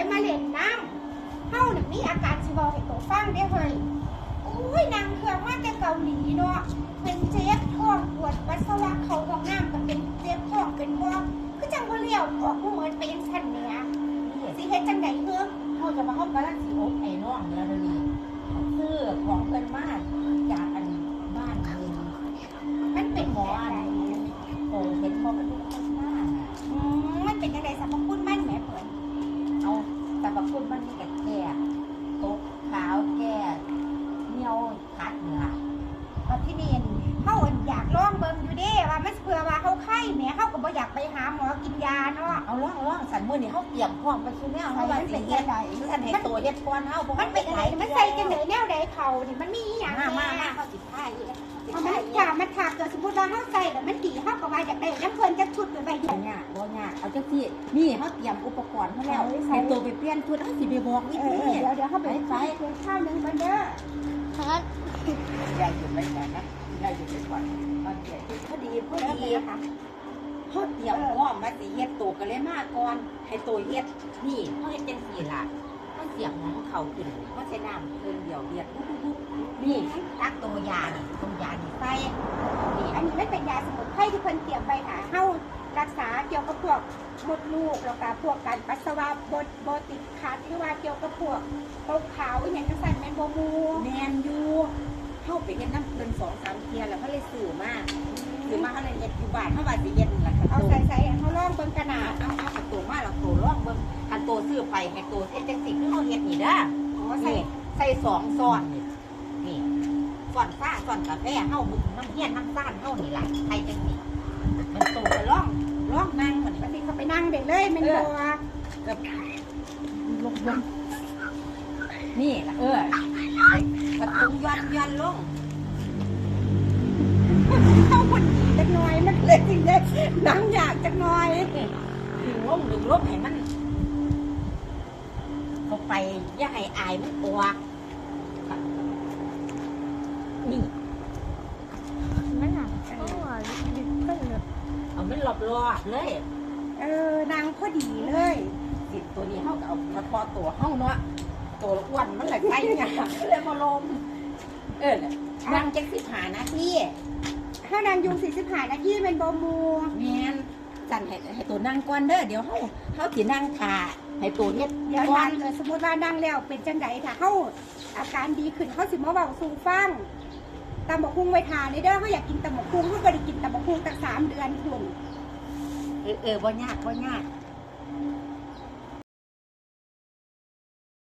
เลยมาเล่นน้ำเฮานี่มีอาการสิบอกให้ตัวฟังได้เฮ้ยอุ้ยนางเครื่องมาแต่เกาหลีเนาะเป็นเจ็บท้องปวดปัสสาวะเขาห้องน้ำก็เป็นเจ็บท้องเป็นบ่คือจังบ่เลี้ยวออกบ่เหมือนเป็นซั่นแหมนี่สิเฮ็ดจังได๋เฮ้อเขาจะมาเขากำลังสิอบไอ้น้องแล้วเดี๋ยวนี้ซื้อของเพิ่นมาจากอันบ้านเพิ่น มันเป็น หม หม อ อ อั อะไร นโตเป็นพ่อเป็นลูกคนหน้าน่ะ อืมมันเป็นจังได๋สรรพคุณมันแหมเพิ่น เอาแต่บางคนมันมีแต่แก่ตกขาวแก่เหนียวขัดเหนือ ว่าที่นี่เฮาอยากลองเบิ่งอยู่เด้ว่ามันเผื่อว่าเฮาไข้แหมเฮาก็บ่ อยากไปหาหมอกินยาเนาะเอาล่องล่องสันมือนี่เขาเตรียมพร้อมไปซื้อแนวเขาว่าสิเฮ็ดสันเฮ็ดตัวเฮ็ดก้อนเฮาบ่มันเป็นไหนมันใส่จังไดแนวใดเขานี่มันมีอีหยังมาแหมาน่มาเขาสิท่ายอีกเอามันถ้ามันถากเกิดสมมุติว่าเฮาใส่แล้วมันดีเฮาก็ว่าอยากได้น้ำเพิ่นจักชุดไปไว้อยู่บ่ยากบ่ยากเอาจังซี่นี่เขาเตรียมอุปกรณ์เขาแล้วให้ตัวไปเปลี่ยนชุดเฮาสิไปบอกวิเอธีอเดี๋ยวเดี๋ยวเฮาไปไปเพียงข้าวหนึงก่อนเด้อยายหยุดไว้ก่อนนะยายหยุดไว้ก่อนตอนเด็กพอดีพอเดี๋ยวดีเดี๋ยวค่ะ เขาเตรียมพร้อมมาสิเฮ็ดตัวกันเลยมาก่อนให้ตัวเฮ็ดนี่เขาเฮ็ดจังซี่ล่ะเขาเสียบของเขาขึ้นเขาใช้น้ำเพิ่นเดียวเดียดปุ๊บๆๆนี่ตักตัวยานี่ตัวยานี่ใส่นี่อันนี้มันเป็นยาสมุนไพรที่เพิ่นเตรียมไว้ค่ะเฮารักษาเกี่ยวกับพวกมดลูกแล้วก็พวกการปัสสาวะบดบ่ติดขัดหรือว่าเกี่ยวกับพวกตกขาวอีหยังจังซั่นแม่นบ่หมู่แมนอยู่เข้าไปเฮ็ดน้ำเพิ่นสองสามเทียแล้วเขาเลยสื่อมา สื่อมาเขาเลยเฮ็ดอยู่บ้านเขาว่าสิเฮ็ดนั่นล่ะค่ะเอาตัวใส่ใส่ให้เฮาลองเบิ่งกันเอานะเอาเอากับตัวมาแล้วตัวร่องเบิ่งอันตัวซื้อไปให้ตัวเฮ็ดจังซี่คือเขาเฮ็ดนี่เด้ออ๋อใส่นี่ใส่สองซ้อนนี่นี่ซ้อนฟ้าซ้อนกาแฟเฮาบุกน้ำเฮียนน้ำซ่านเฮานี่ล่ะใส่จังซี่มันตัวก็ร่องร่องนั่งมันปกติเขาไปนั่งเด็กเลยแม่นบ่กับลงลงนี่ล่ะเออประตูย้อนย้อนลง นั่งยากจักหน่อยดึงลงดึงลงให้มันเข้าไปอย่าให้อายมันออกนี่มันหนักเพราะว่าดึกขึ้นเลยเอามันหลบรอบเลย เออนางพอดีเลยสิตัวนี้เขาก็เอากระพอตัวเฮาเนาะตัวอ้วนมันเลยใส่ไงเลยมาลมเออน่ะนั่งจักสิบหานาที ถ้านางยุง45นาทีเป็นบ่หมู่แมนจันให้ให้ตัวนั่งก่อนเด้อเดี๋ยวเฮาเฮาสินั่งทาให้ตัวเฮ็ดเดี๋ยวก่อทานนเกิดสมมติว่านั่งแล้วเป็นจังไดถ้าเขาอาการดีขึ้นเขาสิมาเบาสู่ฟังตำบักคุ้งไว้ทานเด้อเขาอยากกินตำบักคุ้งเขาก็ได้กินตำบักคุ้งตั้งสามเดือนคุณเออเออบ่ยากบ่ยาก